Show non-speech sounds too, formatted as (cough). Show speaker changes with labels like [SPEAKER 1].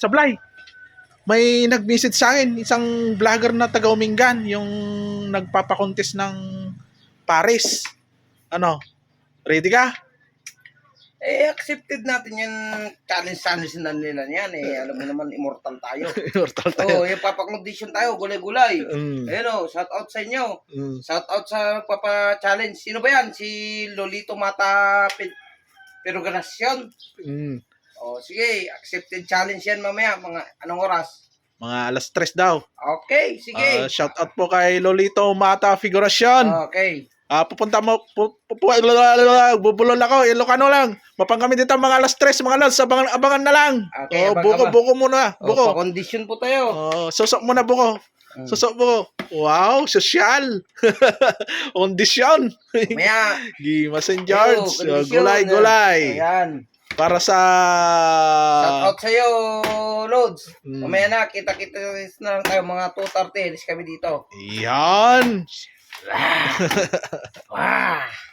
[SPEAKER 1] Sablay, may nag-visit sa akin, isang vlogger na taga Umingan, yung nagpapakontes ng Paris. Ano? Ready ka?
[SPEAKER 2] Eh, accepted natin yan. Challenge-challenge na nila yan. Eh, alam mo naman, immortal tayo. (laughs)
[SPEAKER 1] Immortal tayo.
[SPEAKER 2] Oo, oh, yung papakondisyon tayo, gulay-gulay.
[SPEAKER 1] Mm,
[SPEAKER 2] Ayun o, shout out sa inyo.
[SPEAKER 1] mm.
[SPEAKER 2] Shout out sa papa-challenge. Sino ba yan? Si Lolito Mata Peruganasyon.
[SPEAKER 1] Mm.
[SPEAKER 2] O, sige, accepted challenge yan mamaya. Mga anong oras?
[SPEAKER 1] Mga alas tres daw.
[SPEAKER 2] Okay, sige.
[SPEAKER 1] Ah, shout out po kay Lolito Mata Figuracion.
[SPEAKER 2] Okay.
[SPEAKER 1] Ah, pupunta mo, bubulol ako, Ilocano lang. Mapang kami dito mga alas tres, mga alas, abangan, abangan na lang.
[SPEAKER 2] Okay,
[SPEAKER 1] oh,
[SPEAKER 2] abang-
[SPEAKER 1] buko,
[SPEAKER 2] abang.
[SPEAKER 1] buko muna,
[SPEAKER 2] O,
[SPEAKER 1] buko.
[SPEAKER 2] pa-condition po tayo.
[SPEAKER 1] Oh, susok muna buko.
[SPEAKER 2] Mm.
[SPEAKER 1] Susok buko. Wow, sosyal. (laughs) Kondisyon.
[SPEAKER 2] Mamaya. (laughs)
[SPEAKER 1] Gimas and George. Oh, gulay, gulay.
[SPEAKER 2] Ayan.
[SPEAKER 1] Para sa...
[SPEAKER 2] Shout out sa'yo, Lods.
[SPEAKER 1] Mm.
[SPEAKER 2] Mamaya na, kita-kita na lang tayo. Mga 2.30, alis kami dito.
[SPEAKER 1] Yan.
[SPEAKER 2] Wah! (laughs)